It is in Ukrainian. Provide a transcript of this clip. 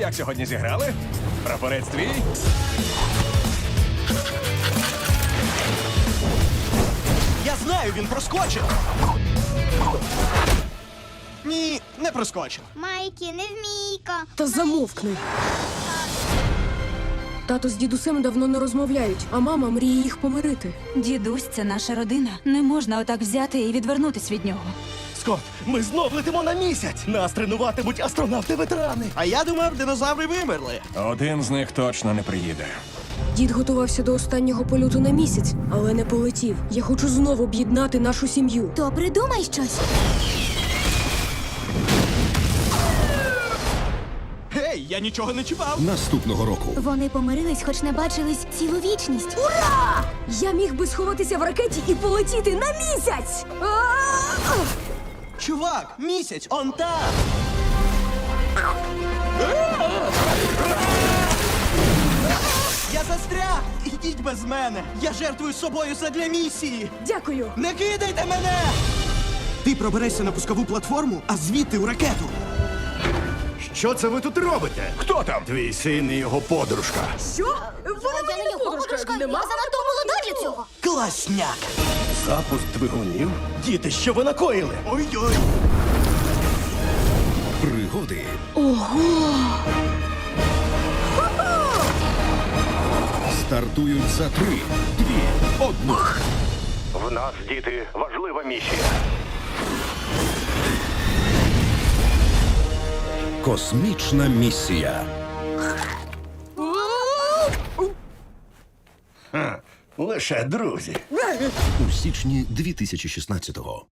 Як сьогодні зіграли? Прапорець твій? Я знаю, він проскочив. Ні, не проскочив. Майкі, не вмійка. Та замовкни. Тато з дідусем давно не розмовляють, а мама мріє їх помирити. Дідусь, це наша родина. Не можна отак взяти і відвернутись від нього. Скот, ми знов летимо на місяць. Нас тренуватимуть астронавти-ветерани. А я думав, динозаври вимерли. Один з них точно не приїде. Дід готувався до останнього польоту на місяць, але не полетів. Я хочу знову об'єднати нашу сім'ю. То придумай щось. Гей, я нічого не чіпав. Наступного року Вони помирились, хоч не бачились цілу вічність. Ура! Я міг би сховатися в ракеті і полетіти на місяць. А-а-а! Чувак, місяць, он там. Я застряг! Ідіть без мене! Я жертвую собою задля місії! Дякую. Не кидайте мене! Ти проберешся на пускову платформу, а звідти у ракету. що це ви тут робите? Хто там? Твій син і його подружка. Що? Вона Я не його подружка, я занадто молода для цього. Класняк! Запуск двигунів? Діти, що ви накоїли? Ой-ой! Пригоди. Ого! Стартують за три, дві, одну. В нас, діти, важлива місія. Космічна місія. Лише друзі. У січні 2016-го.